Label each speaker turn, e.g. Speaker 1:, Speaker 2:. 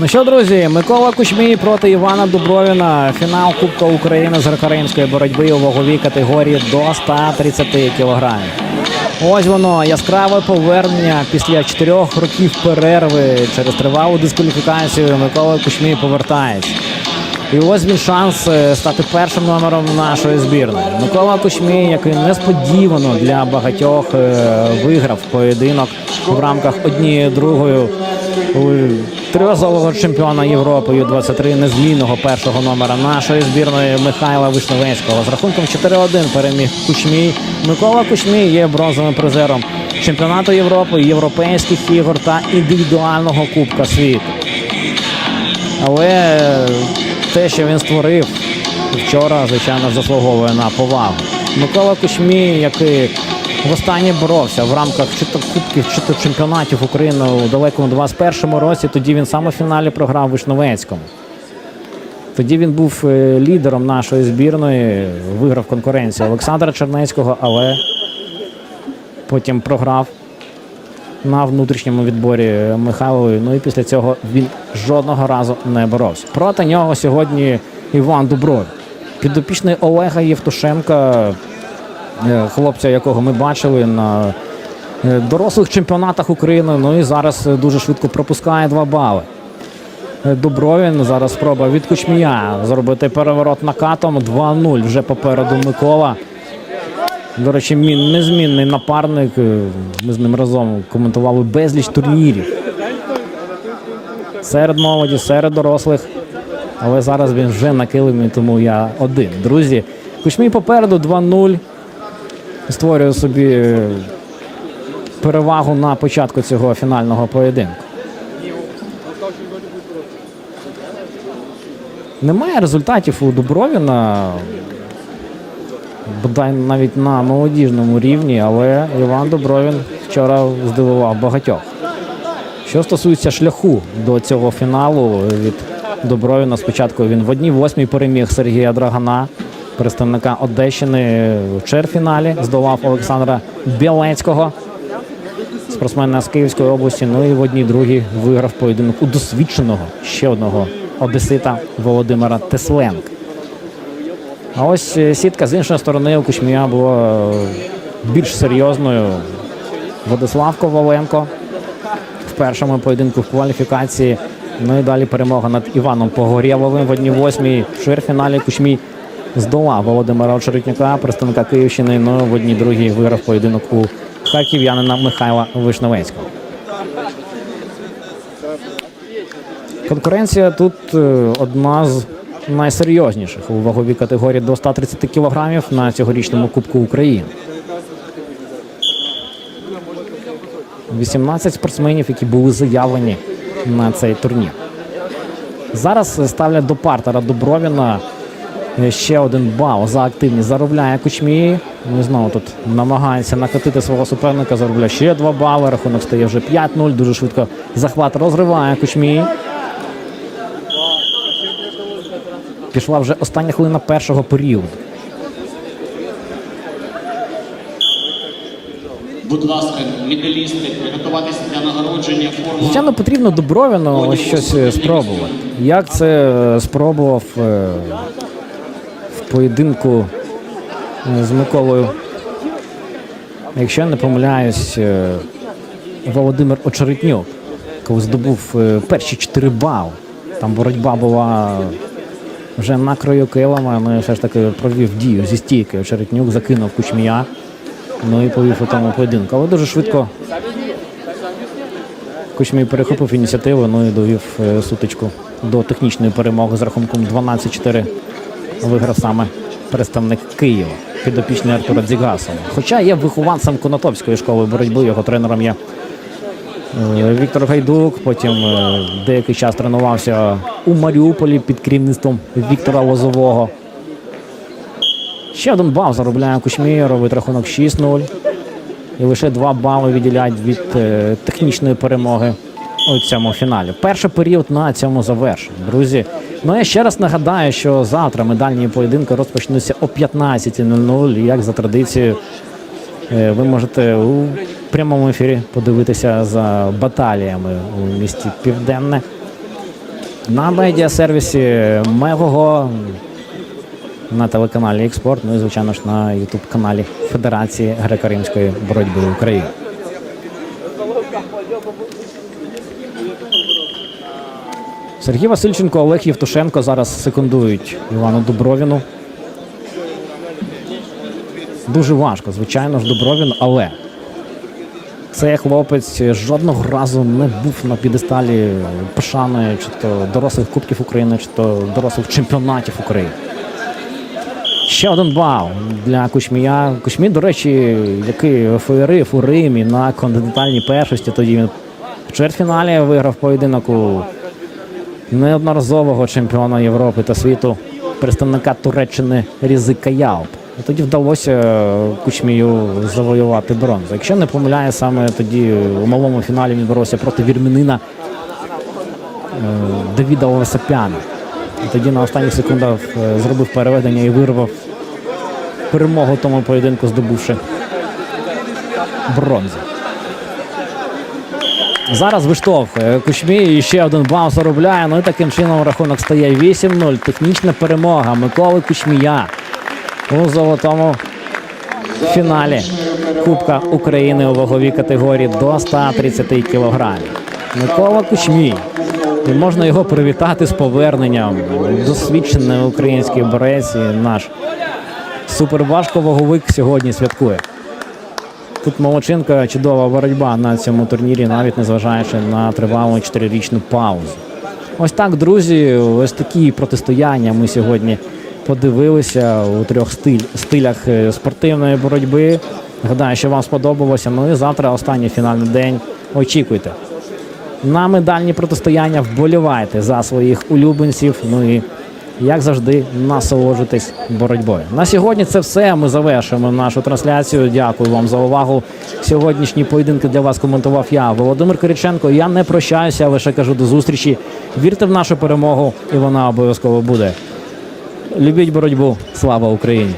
Speaker 1: Ну що, друзі, Микола Кучмій проти Івана Дубровіна. Фінал Кубка України з греко-римської боротьби у ваговій категорії до 130 кілограмів. Ось воно яскраве повернення після чотирьох років перерви через тривалу дискваліфікацію. Микола Кучмій повертається. І ось він шанс е, стати першим номером нашої збірної. Микола Кучмій, який несподівано для багатьох е, виграв поєдинок в рамках однієї другої у чемпіона Європи Ю-23 незмінного першого номера нашої збірної Михайла Вишневецького. З рахунком 4-1 переміг Кучмій. Микола Кучмій є бронзовим призером чемпіонату Європи, європейських ігор та індивідуального Кубка світу. Але те, що він створив вчора, звичайно, заслуговує на повагу. Микола Кучмій, який востаннє боровся в рамках чи то кубків, чи то чемпіонатів України у далекому 21-му році, тоді він саме в фіналі програв Вишневецькому. Тоді він був е, лідером нашої збірної, виграв конкуренцію Олександра Чернецького, але потім програв на внутрішньому відборі Михайлової. Ну і після цього він жодного разу не боровся. Проти нього сьогодні Іван Дубров. Підопічний Олега Євтушенка, е, хлопця, якого ми бачили на е, дорослих чемпіонатах України. Ну і зараз е, дуже швидко пропускає два бали. Е, Дубровін зараз спроба від Кучмія зробити переворот накатом. 2-0 вже попереду Микола. До речі, мій незмінний напарник. е, Ми з ним разом коментували безліч турнірів. Серед молоді, серед дорослих. Але зараз він вже на килимі, тому я один. Друзі, Кучмій попереду 2-0. Створює собі перевагу на початку цього фінального поєдинку. Немає результатів у Дубровіна бодай навіть на молодіжному рівні, але Іван Добровін вчора здивував багатьох. Що стосується шляху до цього фіналу від Добровіна, спочатку він в одній восьмій переміг Сергія Драгана, представника Одещини в черфіналі, здолав Олександра Білецького, спортсмена з Київської області. Ну і в одній другій виграв поєдинок у досвідченого ще одного одесита Володимира Тесленка. А ось е, сітка з іншої сторони у Кучмія була е, більш серйозною. Владислав Коваленко в першому поєдинку в кваліфікації. Ну і далі перемога над Іваном Погорєловим в одній восьмій. В чвертьфіналі Кучмій здолав Володимира Очеретнюка, представника Київщини. Ну в одній другій виграв поєдинок у харків'янина Михайла Вишневецького. Конкуренція тут е, одна з найсерйозніших у ваговій категорії до 130 кілограмів на цьогорічному Кубку України. 18 спортсменів, які були заявлені на цей турнір. Зараз ставлять до партера Дубровіна е, ще один бал за активність. Заробляє Кучмій. Ну і знову тут намагається накатити свого суперника. Заробляє ще два бали. Рахунок стає вже 5-0. Дуже швидко захват розриває Кучмій. Пішла вже остання хвилина першого періоду.
Speaker 2: Будь ласка, медалісти, приготуватися для нагородження форму.
Speaker 1: Звичайно, потрібно Дубровіну щось е, спробувати. Як це е, спробував е, поєдинку е, з Миколою, якщо я не помиляюсь, е, Володимир Очеретнюк, коли здобув е, перші 4 бали. Там боротьба була вже на краю килима, ну все ж таки провів дію зі стійки. Очеретнюк закинув кучмія. Ну і повів у тому поєдинку. Але дуже швидко Кучмій перехопив ініціативу, ну і довів сутичку до технічної перемоги з рахунком 12-4. Виграв саме представник Києва, підопічний Артура Дзігасова. Хоча є вихованцем Конотопської школи боротьби, його тренером є е, Віктор Гайдук. Потім е, деякий час тренувався у Маріуполі під керівництвом Віктора Лозового. Ще один бал заробляє Кучмій, робить рахунок 6-0. І лише два бали відділяють від е, технічної перемоги у цьому фіналі. Перший період на цьому завершено. Друзі, ну я ще раз нагадаю, що завтра медальні поєдинки розпочнуться о 15.00. Як за традицією, е, ви можете у прямому ефірі подивитися за баталіями у місті Південне. на медіасервісі Мегого, на телеканалі Експорт, ну і звичайно ж на Ютуб каналі Федерації греко-римської боротьби України. Сергій Васильченко, Олег Євтушенко зараз секундують Івану Дубровіну. Дуже важко, звичайно ж, Дубровін, але цей хлопець жодного разу не був на підесталі пошани чи то дорослих кубків України, чи то дорослих чемпіонатів України. Ще один бал для Кучмія. Кучмій, до речі, який феєрив у Римі на континентальній першості. Тоді він в чвертьфіналі виграв поєдинок у неодноразового чемпіона Європи та світу, представника Туреччини Різика Ялп. І тоді вдалося Кучмію завоювати бронзу. Якщо не помиляє, саме тоді у малому фіналі він боровся проти вірменина е, Давіда Овесапяна. І тоді на останніх секундах е, зробив переведення і вирвав перемогу тому поєдинку, здобувши бронзу. Зараз виштовхує Кучмій і ще один бал заробляє. Ну і таким чином рахунок стає 8-0. Технічна перемога Миколи Кучмія у золотому фіналі Кубка України у ваговій категорії до 130 кілограмів. Микола Кучмій. І можна його привітати з поверненням. Досвідчений український борець і наш суперважковаговик сьогодні святкує. Тут Молоченка чудова боротьба на цьому турнірі, навіть незважаючи на тривалу чотирирічну паузу. Ось так, друзі, ось такі протистояння ми сьогодні подивилися у трьох стиль, стилях е, спортивної боротьби. Гадаю, що вам сподобалося. Ну і завтра останній фінальний день. Очікуйте. На медальні протистояння вболівайте за своїх улюбленців. Ну і як завжди, насолоджуйтесь боротьбою. На сьогодні це все. Ми завершуємо нашу трансляцію. Дякую вам за увагу. Сьогоднішні поєдинки для вас коментував я, Володимир Кириченко. Я не прощаюся, лише кажу до зустрічі. Вірте в нашу перемогу, і вона обов'язково буде. Любіть боротьбу. Слава Україні!